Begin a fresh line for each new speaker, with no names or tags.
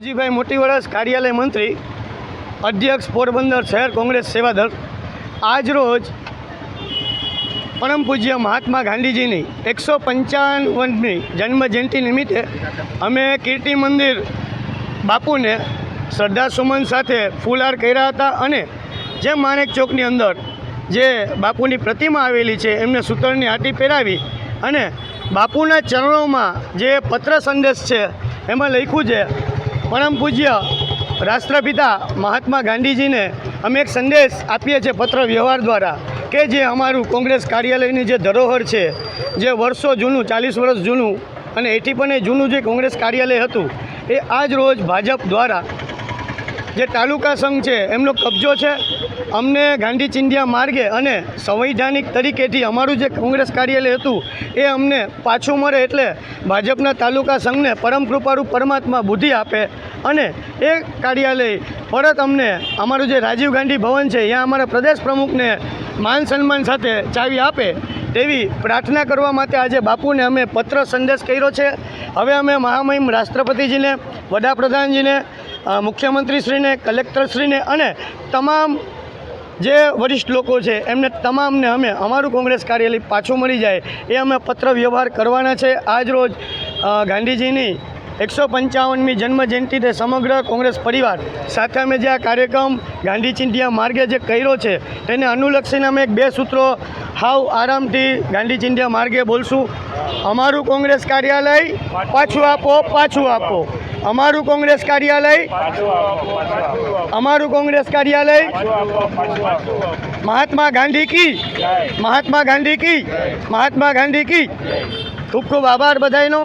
જીભાઈ મોટી વરસ કાર્યાલય મંત્રી, અધ્યક્ષ પોરબંદર શહેર કોંગ્રેસ સેવાદળ. આજ રોજ પરમ પૂજ્ય મહાત્મા ગાંધીજીની એકસો પંચાવનમી જન્મ જયંતિ નિમિત્તે અમે કીર્તિ મંદિર બાપુને શ્રદ્ધાસુમન સાથે ફૂલહાર કર્યા હતા અને જે માણેક ચોકની અંદર જે બાપુની પ્રતિમા આવેલી છે, એમને સૂતરની આટી પહેરાવી અને બાપુના ચરણોમાં જે પત્ર સંદેશ છે, એમાં લખ્યું છે પરમ પૂજ્ય રાષ્ટ્રપિતા મહાત્મા ગાંધીજીને અમે એક સંદેશ આપીએ છીએ પત્ર વ્યવહાર દ્વારા કે જે અમારું કોંગ્રેસ કાર્યાલયની જે ધરોહર છે, જે વર્ષો જૂનું, ચાલીસ વર્ષ જૂનું અને એથી પણ એ જૂનું જે કોંગ્રેસ કાર્યાલય હતું, એ આજ રોજ ભાજપ દ્વારા જે તાલુકા સંઘ છે, એમનો કબજો છે અમને ગાંધી ચિંધ્યા માર્ગે અને સંવૈધાનિક તરીકેથી અમારું જે કોંગ્રેસ કાર્યાલય હતું, એ અમને પાછું મળે એટલે ભાજપના તાલુકા સંઘને પરમ કૃપારૂ પરમાત્મા બુદ્ધિ આપે અને એ કાર્યાલય પરત અમને અમારું જે રાજીવ ગાંધી ભવન છે ત્યાં અમારા પ્રદેશ પ્રમુખને માન સન્માન સાથે ચાવી આપે તેવી પ્રાર્થના કરવા માટે આજે બાપુને અમે પત્ર સંદેશ કર્યો છે. હવે અમે મહામહિમ રાષ્ટ્રપતિજીને, વડાપ્રધાનજીને મુખ્યમંત્રીશ્રીને, કલેક્ટરશ્રીને અને તમામ જે વરિષ્ઠ લોકો છે, એમને તમામને અમે, અમારું કોંગ્રેસ કાર્યાલય પાછું મળી જાય એ અમે પત્ર વ્યવહાર કરવાના છે. આજ રોજ ગાંધીજીની એકસો પંચાવનમી જન્મ જયંતિને સમગ્ર કોંગ્રેસ પરિવાર સાથે અમે જે આ કાર્યક્રમ ગાંધી ચિંધિયા માર્ગે જે કર્યો છે, તેને અનુલક્ષીને અમે એક બે સૂત્રો હાવ આરામથી ગાંધી ચિંધિયા માર્ગે બોલશું. અમારું કોંગ્રેસ કાર્યાલય પાછું આપો પાછું આપો. અમારું કોંગ્રેસ કાર્યાલય, અમારું કોંગ્રેસ કાર્યાલય, મહાત્મા ગાંધી કી, મહાત્મા ગાંધી કી, મહાત્મા ગાંધી કી. ખૂબ ખૂબ આભાર બધાયનો.